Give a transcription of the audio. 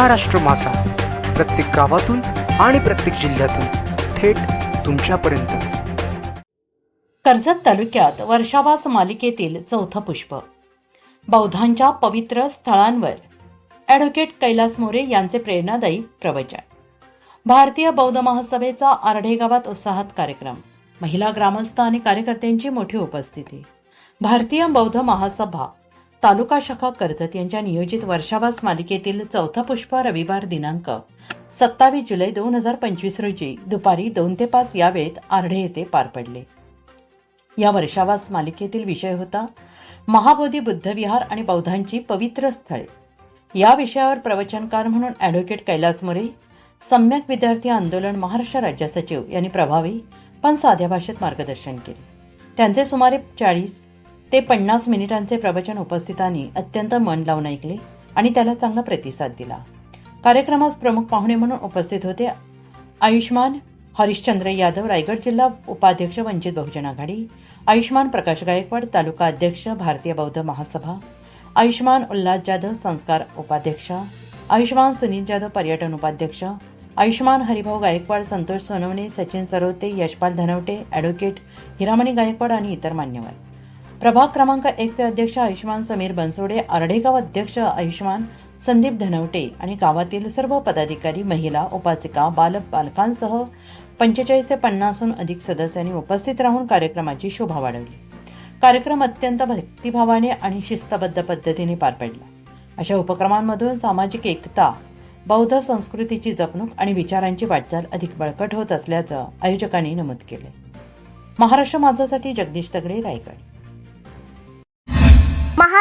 महाराष्ट्र मासा प्रत्येक गावातून आणि प्रत्येक जिल्ह्यातून थेट तुमच्यापर्यंत. कर्जत तालुक्यात वर्षावास मालिकेतील चौथं पुष्प. बौद्धांच्या पवित्र स्थळांवर ॲडव्होकेट कैलास मोरे यांचे प्रेरणादायी प्रवचन. भारतीय बौद्ध महासभेचा आरढे गावात उत्साहात कार्यक्रम. महिला ग्रामस्थ आणि कार्यकर्त्यांची मोठी उपस्थिती. भारतीय बौद्ध महासभा तालुका शाखा कर्जत यांच्या नियोजित वर्षावास मालिकेतील चौथा पुष्प रविवार दिनांक सत्तावीस जुलै दोन हजार पंचवीस रोजी दुपारी दोन ते पाच या वेळेत आर्ढे येथे पार पडले. या वर्षावास मालिकेतील विषय होता महाबोधी बुद्धविहार आणि बौद्धांची पवित्र स्थळे. या विषयावर प्रवचनकार म्हणून ॲडव्होकेट कैलास मोरे सम्यक विद्यार्थी आंदोलन महाराष्ट्र राज्य सचिव यांनी प्रभावी पण साध्या भाषेत मार्गदर्शन केले. त्यांचे सुमारे चाळीस ते पन्नास मिनिटांचे प्रवचन उपस्थितांनी अत्यंत मन लावून ऐकले आणि त्याला चांगला प्रतिसाद दिला. कार्यक्रमास प्रमुख पाहुणे म्हणून उपस्थित होते आयुष्मान हरिश्चंद्र यादव रायगड जिल्हा उपाध्यक्ष वंचित बहुजन आघाडी आयुष्मान प्रकाश गायकवाड तालुका अध्यक्ष भारतीय बौद्ध महासभा आयुष्मान उल्हास जाधव संस्कार उपाध्यक्ष आयुष्मान सुनील जाधव पर्यटन उपाध्यक्ष आयुष्मान हरिभाऊ गायकवाड संतोष सोनवणे सचिन सरोते यशपाल धनवटे ॲडव्होकेट हिरामणी गायकवाड आणि इतर मान्यवर. प्रभाग क्रमांक एकचे अध्यक्ष आयुष्मान समीर बनसोडे आर्डेगाव अध्यक्ष आयुष्मान संदीप धनवटे आणि गावातील सर्व पदाधिकारी महिला उपासिका बालक बालकांसह पंचेचाळीस ते पन्नासहून अधिक सदस्यांनी उपस्थित राहून कार्यक्रमाची शोभा वाढवली. कार्यक्रम अत्यंत भक्तिभावाने आणि शिस्तबद्ध पद्धतीने पार पडला. अशा उपक्रमांमधून सामाजिक एकता बौद्ध संस्कृतीची जपणूक आणि विचारांची वाटचाल अधिक बळकट होत असल्याचं आयोजकांनी नमूद केले. महाराष्ट्र माझासाठी जगदीश तगडे रायगड.